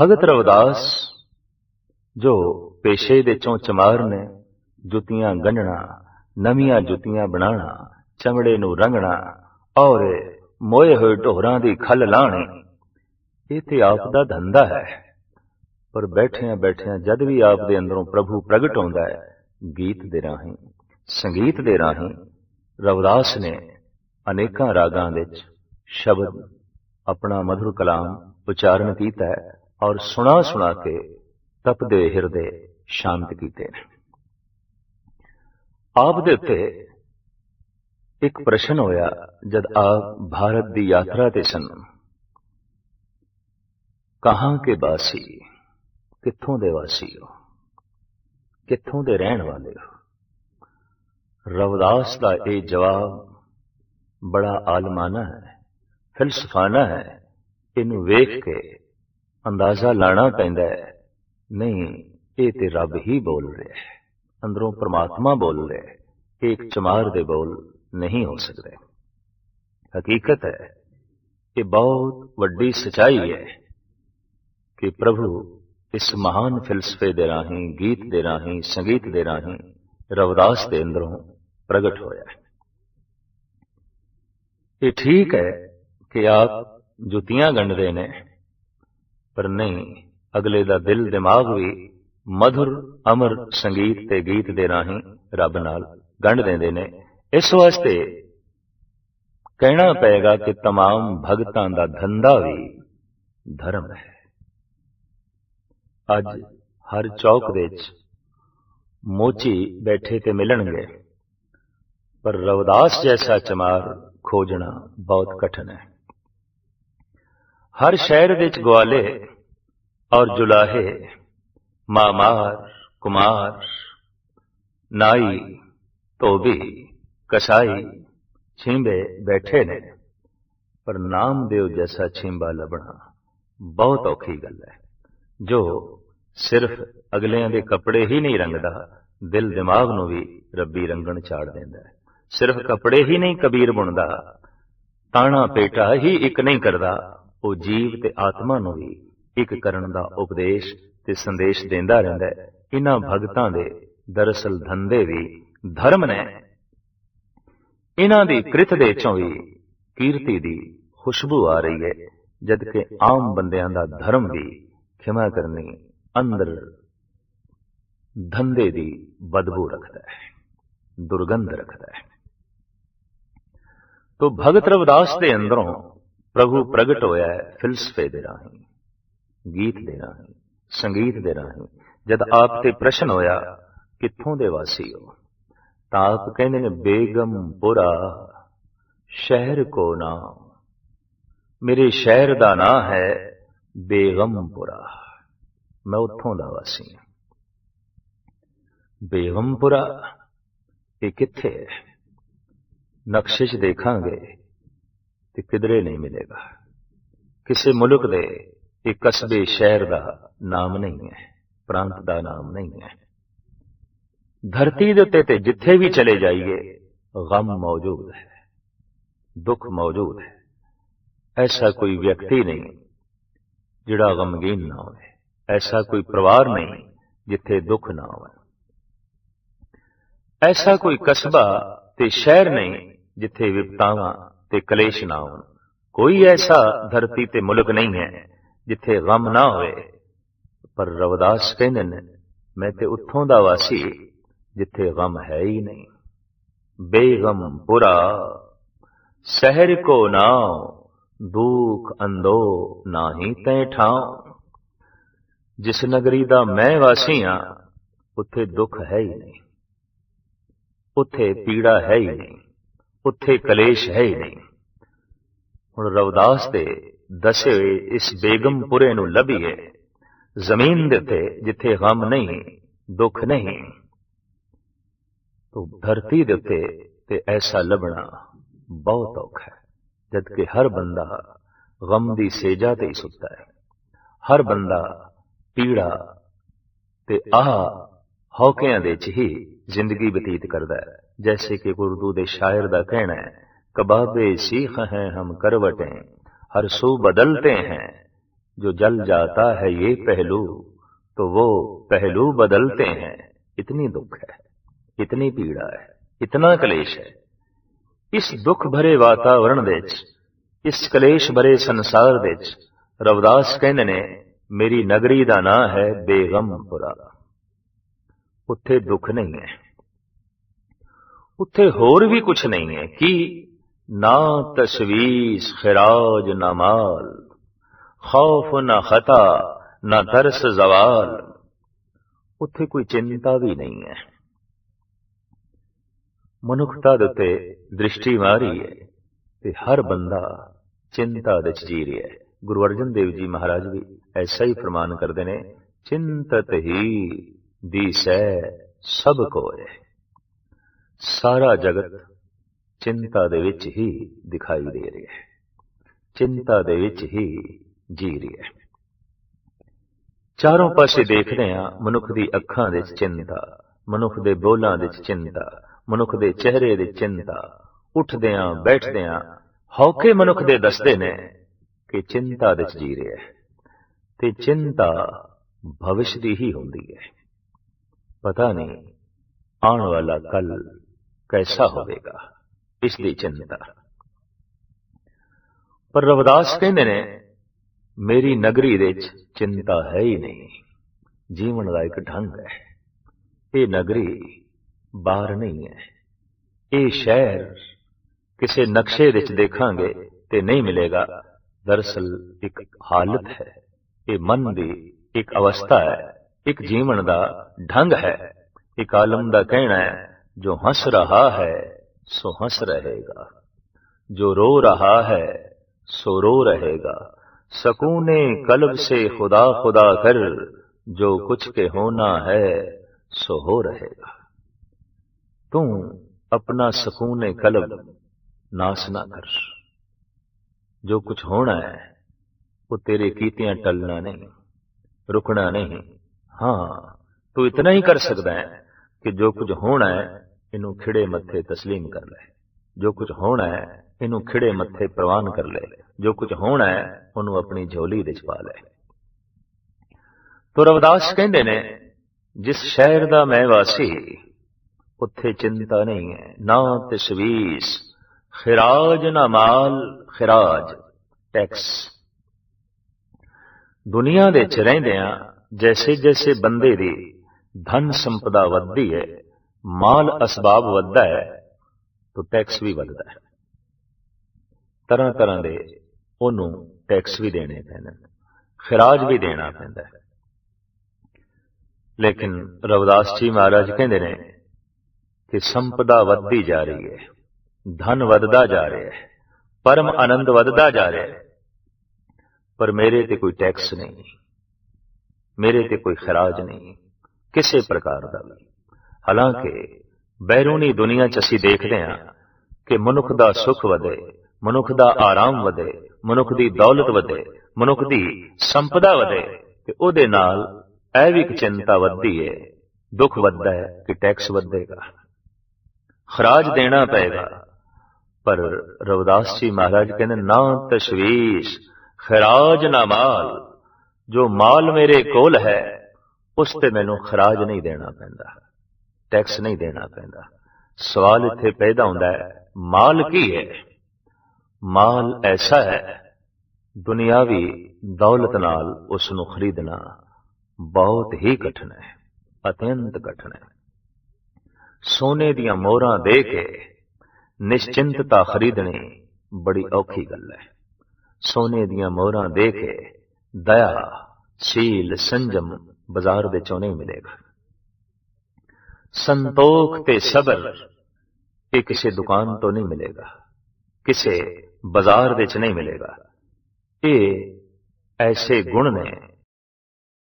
ਭਗਤ ਰਵਿਦਾਸ, ਜੋ ਪੇਸ਼ੇ ਦੇ ਚੋਂ ਚਮਾਰ ਨੇ, ਜੁੱਤੀਆਂ ਗੰਢਣਾ, ਨਵੀਆਂ ਜੁੱਤੀਆਂ ਬਣਾਉਣਾ, ਚਮੜੇ ਨੂੰ ਰੰਗਣਾ, ਔਰ ਮੋਏ ਹੋਏ ਢੋਰਾਂ ਦੀ ਖੱਲ ਲਾਣੀ, ਇਹ ਤੇ ਆਪ ਦਾ ਧੰਦਾ ਹੈ। ਪਰ ਬੈਠਿਆਂ ਬੈਠਿਆਂ ਜਦ ਵੀ ਆਪ ਦੇ ਅੰਦਰੋਂ ਪ੍ਰਭੂ ਪ੍ਰਗਟ ਹੁੰਦਾ ਹੈ, ਗੀਤ ਦੇ ਰਾਹੀਂ, ਸੰਗੀਤ ਦੇ ਰਾਹੀਂ, ਰਵਿਦਾਸ ਨੇ ਅਨੇਕਾਂ ਰਾਗਾਂ ਵਿੱਚ ਸ਼ਬਦ, ਆਪਣਾ ਮధుਰ ਕਲਾਮ ਉਚਾਰਨ ਕੀਤਾ ਹੈ। ਔਰ ਸੁਣਾ ਸੁਣਾ ਕੇ ਤਪਦੇ ਹਿਰਦੇ ਸ਼ਾਂਤ ਕੀਤੇ ਨੇ। ਆਪ ਦੇ ਉੱਤੇ ਇੱਕ ਪ੍ਰਸ਼ਨ ਹੋਇਆ, ਜਦ ਆਪ ਭਾਰਤ ਦੀ ਯਾਤਰਾ ਤੇ ਸਨ। ਕਹਾਂ ਕੇ ਬਾਸੀ ਕਿੱਥੋਂ ਦੇ ਵਾਸੀ ਹੋ? ਕਿੱਥੋਂ ਦੇ ਰਹਿਣ ਵਾਲੇ ਹੋ? ਰਵਦਾਸ ਦਾ ਇਹ ਜਵਾਬ ਬੜਾ ਆਲਮਾਨਾ ਹੈ, ਫਿਲਸਫਾਨਾ ਹੈ। ਇਹਨੂੰ ਵੇਖ ਕੇ ਅੰਦਾਜ਼ਾ ਲਾਣਾ ਪੈਂਦਾ ਹੈ ਨਹੀਂ ਇਹ ਤੇ ਰੱਬ ਹੀ ਬੋਲ ਰਿਹਾ ਹੈ ਅੰਦਰੋਂ ਪ੍ਰਮਾਤਮਾ ਬੋਲ ਰਿਹਾ ਹੈ ਇਹ ਇੱਕ ਚਮਾਰ ਦੇ ਬੋਲ ਨਹੀਂ ਹੋ ਸਕਦੇ ਹਕੀਕਤ ਹੈ ਇਹ ਬਹੁਤ ਵੱਡੀ ਸਚਾਈ ਹੈ ਕਿ ਪ੍ਰਭੂ ਇਸ ਮਹਾਨ ਫਿਲਸਫੇ ਦੇ ਰਾਹੀਂ ਗੀਤ ਦੇ ਰਾਹੀਂ ਸੰਗੀਤ ਦੇ ਰਾਹੀਂ ਰਵਿਦਾਸ ਦੇ ਅੰਦਰੋਂ ਪ੍ਰਗਟ ਹੋਇਆ ਹੈ ਇਹ ਠੀਕ ਹੈ ਕਿ ਆਪ ਜੁੱਤੀਆਂ ਗੰਢਦੇ ਨੇ ਪਰ ਨਹੀਂ, ਅਗਲੇ ਦਾ ਦਿਲ ਦਿਮਾਗ ਵੀ ਮਧੁਰ ਅਮਰ ਸੰਗੀਤ ਤੇ ਗੀਤ ਦੇ ਰਾਹੀਂ ਰੱਬ ਨਾਲ ਗੰਢ ਦਿੰਦੇ ਨੇ। ਇਸ ਵਾਸਤੇ ਕਹਿਣਾ ਪਏਗਾ ਕਿ ਤਮਾਮ ਭਗਤਾਂ ਦਾ ਧੰਦਾ ਵੀ ਧਰਮ ਹੈ। ਅੱਜ ਹਰ ਚੌਕ ਵਿੱਚ ਮੋਚੀ ਬੈਠੇ ਤੇ ਮਿਲਣਗੇ, ਪਰ ਰਵਦਾਸ ਜੈਸਾ ਚਮਾਰ ਖੋਜਣਾ ਬਹੁਤ ਕਠਿਨ ਹੈ। ਹਰ ਸ਼ਹਿਰ ਵਿੱਚ ਗਵਾਲੇ ਔਰ ਜੁਲਾਹੇ, ਮਾਮਾਰ, ਕੁਮਾਰ, ਨਾਈ ਧੋਬੀ ਕਸਾਈ, ਛਿੰਬੇ ਬੈਠੇ ਨੇ। ਪਰ ਨਾਮਦੇਵ ਜੈਸਾ ਛਿੰਬਾ ਲੱਭਣਾ ਬਹੁਤ ਔਖੀ ਗੱਲ ਹੈ, ਜੋ ਸਿਰਫ ਅਗਲਿਆਂ ਦੇ ਕੱਪੜੇ ਹੀ ਨਹੀਂ ਰੰਗਦਾ, ਦਿਲ ਦਿਮਾਗ ਨੂੰ ਵੀ ਰੱਬੀ ਰੰਗਣ ਚਾੜ ਦਿੰਦਾ ਹੈ। ਸਿਰਫ ਕੱਪੜੇ ਹੀ ਨਹੀਂ ਕਬੀਰ ਬੁਣਦਾ ਤਾਣਾ ਪੇਟਾ ਹੀ ਇੱਕ ਨਹੀਂ ਕਰਦਾ। ਉਹ ਜੀਵ ਤੇ ਆਤਮਾ ਨੂੰ ਵੀ ਇੱਕ ਕਰਨ ਦਾ ਉਪਦੇਸ਼ ਤੇ ਸੰਦੇਸ਼ ਦਿੰਦਾ ਰਹਿੰਦਾ ਹੈ। ਇਹਨਾਂ ਭਗਤਾਂ ਦੇ ਦਰਅਸਲ ਧੰਦੇ ਵੀ ਧਰਮ ਨੇ। ਇਹਨਾਂ ਦੀ ਕ੍ਰਿਤ ਦੇ ਚੋਂ ਵੀ ਕੀਰਤੀ ਦੀ ਖੁਸ਼ਬੂ ਆ ਰਹੀ ਹੈ ਜਦ ਕਿ ਆਮ ਬੰਦਿਆਂ ਦਾ ਧਰਮ ਵੀ ਖਿਮਾ ਕਰਨੀ ਅੰਦਰ ਧੰਦੇ ਦੀ ਬਦਬੂ ਰੱਖਦਾ ਹੈ, ਦੁਰਗੰਧ ਰੱਖਦਾ ਹੈ। ਤੋ ਭਗਤ ਰਵਦਾਸ ਦੇ ਅੰਦਰੋਂ ਪ੍ਰਭੂ ਪ੍ਰਗਟ ਹੋਇਆ ਹੈ, ਫਿਲਸਫੇ ਦੇ ਰਾਹੀਂ, ਗੀਤ ਦੇ ਰਾਹੀਂ, ਸੰਗੀਤ ਦੇ ਰਾਹੀਂ। ਜਦ ਆਪ ਤੇ ਪ੍ਰਸ਼ਨ ਹੋਇਆ ਕਿੱਥੋਂ ਦੇ ਵਾਸੀ ਹੋ ਤਾਂ ਆਪ ਕਹਿੰਦੇ ਨੇ ਬੇਗਮਪੁਰਾ ਸ਼ਹਿਰ ਕੋ ਨਾਮ। ਮੇਰੇ ਸ਼ਹਿਰ ਦਾ ਨਾਂ ਹੈ ਬੇਗਮਪੁਰਾ ਮੈਂ ਉੱਥੋਂ ਦਾ ਵਾਸੀ ਹਾਂ। ਬੇਗਮਪੁਰਾ ਇਹ ਕਿੱਥੇ ਹੈ? ਨਕਸ਼ੇ ਦੇਖਾਂਗੇ। ਤੇ ਕਿਧਰੇ ਨਹੀਂ ਮਿਲੇਗਾ। ਕਿਸੇ ਮੁਲਕ ਦੇ ਇਹ ਕਸਬੇ ਸ਼ਹਿਰ ਦਾ ਨਾਮ ਨਹੀਂ ਹੈ, ਪ੍ਰਾਂਤ ਦਾ ਨਾਮ ਨਹੀਂ ਹੈ। ਧਰਤੀ ਦੇ ਉੱਤੇ ਤੇ ਜਿੱਥੇ ਵੀ ਚਲੇ ਜਾਈਏ, ਗਮ ਮੌਜੂਦ ਹੈ, ਦੁੱਖ ਮੌਜੂਦ ਹੈ। ਐਸਾ ਕੋਈ ਵਿਅਕਤੀ ਨਹੀਂ ਜਿਹੜਾ ਗਮਗੀਨ ਨਾ ਹੋਵੇ, ਐਸਾ ਕੋਈ ਪਰਿਵਾਰ ਨਹੀਂ ਜਿੱਥੇ ਦੁੱਖ ਨਾ ਹੋਵੇ। ਐਸਾ ਕੋਈ ਕਸਬਾ ਤੇ ਸ਼ਹਿਰ ਨਹੀਂ ਜਿੱਥੇ ਵਿਪਤਾਵਾਂ ਤੇ ਕਲੇਸ਼ ਨਾ ਹੋਣ। ਕੋਈ ਐਸਾ ਧਰਤੀ ਤੇ ਮੁਲਕ ਨਹੀਂ ਹੈ ਜਿੱਥੇ ਗਮ ਨਾ ਹੋਵੇ। ਪਰ ਰਵਿਦਾਸ ਕਹਿੰਦੇ ਨੇ ਮੈਂ ਤੇ ਉੱਥੋਂ ਦਾ ਵਾਸੀ ਜਿੱਥੇ ਗਮ ਹੈ ਹੀ ਨਹੀਂ। ਬੇਗਮ ਪੁਰਾ ਸ਼ਹਿਰ ਕੋ ਨਾਉ ਦੁਖ ਅੰਦੋ ਨਾਹੀ ਤੈ ਠਾਉ ਜਿਸ ਨਗਰੀ ਦਾ ਮੈਂ ਵਾਸੀ ਹਾਂ ਉੱਥੇ ਦੁੱਖ ਹੈ ਹੀ ਨਹੀਂ। ਉੱਥੇ ਪੀੜਾ ਹੈ ਹੀ ਨਹੀਂ। ਉੱਥੇ ਕਲੇਸ਼ ਹੈ ਹੀ ਨਹੀਂ। ਹੁਣ ਰਵਦਾਸ ਦੇ ਦਸੇ ਹੋਏ ਇਸ ਬੇਗਮਪੁਰੇ ਨੂੰ ਲੱਭੀਏ। ਜ਼ਮੀਨ ਦੇ ਉੱਤੇ ਜਿੱਥੇ ਗਮ ਨਹੀਂ, ਦੁੱਖ ਨਹੀਂ। ਤੋ ਧਰਤੀ ਦੇ ਉੱਤੇ ਤੇ ਐਸਾ ਲੱਭਣਾ ਬਹੁਤ ਔਖਾ ਹੈ ਜਦ ਕਿ ਹਰ ਬੰਦਾ ਗਮ ਦੀ ਸੇਜਾ ਤੇ ਹੀ ਸੁੱਤਾ ਹੈ। ਹਰ ਬੰਦਾ ਪੀੜਾ ਤੇ ਆਹ ਹੌਕਿਆਂ ਦੇ ਚ ਹੀ ਜ਼ਿੰਦਗੀ ਬਤੀਤ ਕਰਦਾ ਹੈ। जैसे कि उर्दू गुरदूद शायर का कहना है, कबाबे सीख हैं हम करवटें, हर सो बदलते हैं, जो जल जाता है ये पहलू तो वो पहलू बदलते हैं। इतनी दुख है, इतनी पीड़ा है, इतना कलेश है। इस दुख भरे वातावरण देच, इस कलेश भरे संसार देच, रविदास कहने ने, मेरी नगरी का ना है बेगमपुरा उत्थे दुख नहीं है। ਉੱਥੇ ਹੋਰ ਵੀ ਕੁਝ ਨਹੀਂ ਹੈ ਕਿ ਨਾ ਤਸ਼ਵੀਸ਼, ਖਿਰਾਜ, ਨਾ ਮਾਲ, ਖੌਫ, ਨਾ ਖਤਾ, ਨਾ ਤਰਸ, ਜ਼ਵਾਲ। ਉੱਥੇ ਕੋਈ ਚਿੰਤਾ ਵੀ ਨਹੀਂ ਹੈ। ਮਨੁੱਖਤਾ ਦੇ ਉੱਤੇ ਦ੍ਰਿਸ਼ਟੀ ਮਾਰੀ ਹੈ ਤੇ ਹਰ ਬੰਦਾ ਚਿੰਤਾ ਦੇ ਚ ਜੀ ਰਿਹਾ ਹੈ। ਗੁਰੂ ਅਰਜਨ ਦੇਵ ਜੀ ਮਹਾਰਾਜ ਵੀ ਐਸਾ ਹੀ ਫਰਮਾਨ ਕਰਦੇ ਨੇ, ਚਿੰਤਤ ਹੀ ਦੀਸੈ ਸਭ ਕੋਏ ਸਾਰਾ ਜਗਤ ਚਿੰਤਾ ਦੇ ਵਿੱਚ ਹੀ ਦਿਖਾਈ ਦੇ ਰਿਹਾ ਹੈ। ਚਿੰਤਾ ਦੇ ਵਿੱਚ ਹੀ ਜੀ ਰਿਹਾ ਹੈ। ਚਾਰੋਂ ਪਾਸੇ ਦੇਖਦੇ ਹਾਂ, ਮਨੁੱਖ ਦੀ ਅੱਖਾਂ ਦੇ ਵਿੱਚ ਚਿੰਤਾ, ਮਨੁੱਖ ਦੇ ਬੋਲਾਂ ਦੇ ਵਿੱਚ ਚਿੰਤਾ, ਮਨੁੱਖ ਦੇ ਚਿਹਰੇ ਦੇ ਚਿੰਤਾ। ਉੱਠਦਿਆਂ ਬੈਠਦਿਆਂ ਹੌਕੇ ਮਨੁੱਖ ਦੇ ਦੱਸਦੇ ਨੇ ਕਿ ਚਿੰਤਾ ਦੇ ਜੀ ਰਿਹਾ ਹੈ। ਤੇ ਚਿੰਤਾ ਭਵਿਸ਼ ਦੀ ਹੀ ਹੁੰਦੀ ਹੈ। ਪਤਾ ਨਹੀਂ ਆਉਣ ਵਾਲਾ ਕੱਲ ਕੈਸਾ ਹੋਵੇਗਾ ਇਸ ਦੀ ਚਿੰਤਾ ਪਰ ਰਵਿਦਾਸ ਕਹਿੰਦੇ ਨੇ ਮੇਰੀ ਨਗਰੀ ਦੇ ਵਿੱਚ ਚਿੰਤਾ ਹੈ ਹੀ ਨਹੀਂ ਜੀਵਨ ਦਾ ਇੱਕ ਢੰਗ ਹੈ ਇਹ ਨਗਰੀ ਬਾਹਰ ਨਹੀਂ ਹੈ ਇਹ ਸ਼ਹਿਰ ਕਿਸੇ ਨਕਸ਼ੇ ਵਿੱਚ ਦੇਖਾਂਗੇ ਤੇ ਨਹੀਂ ਮਿਲੇਗਾ ਦਰਸਲ ਇੱਕ ਹਾਲਤ ਹੈ ਇਹ ਮਨ ਦੀ ਇੱਕ ਅਵਸਥਾ ਹੈ ਇੱਕ ਜੀਵਨ ਦਾ ਢੰਗ ਹੈ ਇੱਕ ਆਲਮ ਦਾ ਕਹਿਣਾ ਹੈ जो हंस रहा है, सो हंस रहेगा। जो रो रहा है, सो रो रहेगा। सकून कलब से खुदा खुदा कर, जो कुछ के होना है, सो हो रहेगा। तू अपना सकून कलब नाश ना कर। जो कुछ होना है, वो तेरे कीतियाँ टलना नहीं, रुकना नहीं। हाँ, तू इतना ही कर सकता है कि जो कुछ होना है ਇਹਨੂੰ ਖਿੜੇ ਮੱਥੇ تسلیم ਕਰ ਲੈ। ਜੋ ਕੁਝ ਹੋਣਾ ਹੈ, ਇਹਨੂੰ ਖਿੜੇ ਮੱਥੇ ਪ੍ਰਵਾਨ ਕਰ ਲੈ। ਜੋ ਕੁਝ ਹੋਣਾ ਹੈ, ਉਹਨੂੰ ਆਪਣੀ ਝੋਲੀ ਵਿੱਚ ਪਾ ਲੈ। ਤੋ ਕਹਿੰਦੇ ਨੇ, ਜਿਸ ਸ਼ਹਿਰ ਦਾ ਮੈਂ ਵਾਸੀ, ਉੱਥੇ ਚਿੰਤਾ ਨਹੀਂ ਹੈ। ਨਾ ਤਸ਼ਵੀਸ਼, ਖਿਰਾਜ, ਨਾ ਮਾਲ, ਖਿਰਾਜ, ਟੈਕਸ। ਦੁਨੀਆ ਦੇ ਚ ਆ ਜੈਸੇ ਜੈਸੇ ਬੰਦੇ ਦੀ ਧਨ ਸੰਪਦਾ ਵੱਧਦੀ ਹੈ ਮਾਲ ਅਸਬਾਬ ਵੱਧਦਾ ਹੈ, ਤਾਂ ਟੈਕਸ ਵੀ ਵੱਧਦਾ ਹੈ। ਤਰ੍ਹਾਂ ਤਰ੍ਹਾਂ ਦੇ ਉਹਨੂੰ ਟੈਕਸ ਵੀ ਦੇਣੇ ਪੈਂਦੇ ਨੇ, ਖਿਰਾਜ ਵੀ ਦੇਣਾ ਪੈਂਦਾ ਹੈ। ਲੇਕਿਨ ਰਵਿਦਾਸ ਜੀ ਮਹਾਰਾਜ ਕਹਿੰਦੇ ਨੇ ਕਿ ਸੰਪਦਾ ਵੱਧਦੀ ਜਾ ਰਹੀ ਹੈ, ਧਨ ਵੱਧਦਾ ਜਾ ਰਿਹਾ ਹੈ, ਪਰਮ ਆਨੰਦ ਵੱਧਦਾ ਜਾ ਰਿਹਾ ਹੈ। ਪਰ ਮੇਰੇ ਤੇ ਕੋਈ ਟੈਕਸ ਨਹੀਂ, ਮੇਰੇ ਤੇ ਕੋਈ ਖਿਰਾਜ ਨਹੀਂ, ਕਿਸੇ ਪ੍ਰਕਾਰ ਦਾ ਵੀ। ਹਾਲਾਂਕਿ, ਬੈਰੂਨੀ ਦੁਨੀਆ 'ਚ ਅਸੀਂ ਦੇਖਦੇ ਹਾਂ ਕਿ ਮਨੁੱਖ ਦਾ ਸੁੱਖ ਵਧੇ, ਮਨੁੱਖ ਦਾ ਆਰਾਮ ਵਧੇ, ਮਨੁੱਖ ਦੀ ਦੌਲਤ ਵਧੇ, ਮਨੁੱਖ ਦੀ ਸੰਪਦਾ ਵਧੇ ਤੇ ਉਹਦੇ ਨਾਲ ਇਹ ਵੀ ਇੱਕ ਚਿੰਤਾ ਵੱਧਦੀ ਹੈ ਦੁੱਖ ਵੱਧਦਾ ਹੈ ਕਿ ਟੈਕਸ ਵਧੇਗਾ, ਖਰਾਜ ਦੇਣਾ ਪਏਗਾ। ਪਰ ਰਵਿਦਾਸ ਜੀ ਮਹਾਰਾਜ ਕਹਿੰਦੇ, ਨਾ ਤਸ਼ਵੀਸ਼, ਖਰਾਜ ਨਾ ਮਾਲ, ਜੋ ਮਾਲ ਮੇਰੇ ਕੋਲ ਹੈ, ਉਸ ਤੇ ਮੈਨੂੰ ਖਰਾਜ ਨਹੀਂ ਦੇਣਾ ਪੈਂਦਾ। ਟੈਕਸ ਨਹੀਂ ਦੇਣਾ ਪੈਂਦਾ। ਸਵਾਲ ਇੱਥੇ ਪੈਦਾ ਹੁੰਦਾ ਹੈ, ਮਾਲ ਕੀ ਹੈ? ਮਾਲ ਐਸਾ ਹੈ, ਦੁਨਿਆਵੀ ਦੌਲਤ ਨਾਲ ਉਸ ਨੂੰ ਖਰੀਦਣਾ ਬਹੁਤ ਹੀ ਕਠਿਨ ਹੈ, ਅਤਿਅੰਤ ਕਠਿਨ ਹੈ। ਸੋਨੇ ਦੀਆਂ ਮੋਹਰਾਂ ਦੇ ਕੇ ਨਿਸ਼ਚਿੰਤਤਾ ਖਰੀਦਣੀ ਬੜੀ ਔਖੀ ਗੱਲ ਹੈ। ਸੋਨੇ ਦੀਆਂ ਮੋਹਰਾਂ ਦੇ ਕੇ ਦਇਆ ਸ਼ੀਲ ਸੰਜਮ ਬਾਜ਼ਾਰ ਦੇ ਚੋਂ ਨਹੀਂ ਮਿਲੇਗਾ। ਸੰਤੋਖ ਤੇ ਸਬਰ ਇਹ ਕਿਸੇ ਦੁਕਾਨ ਤੋਂ ਨਹੀਂ ਮਿਲੇਗਾ, ਕਿਸੇ ਬਾਜ਼ਾਰ ਵਿੱਚ ਨਹੀਂ ਮਿਲੇਗਾ। ਇਹ ਐਸੇ ਗੁਣ ਨੇ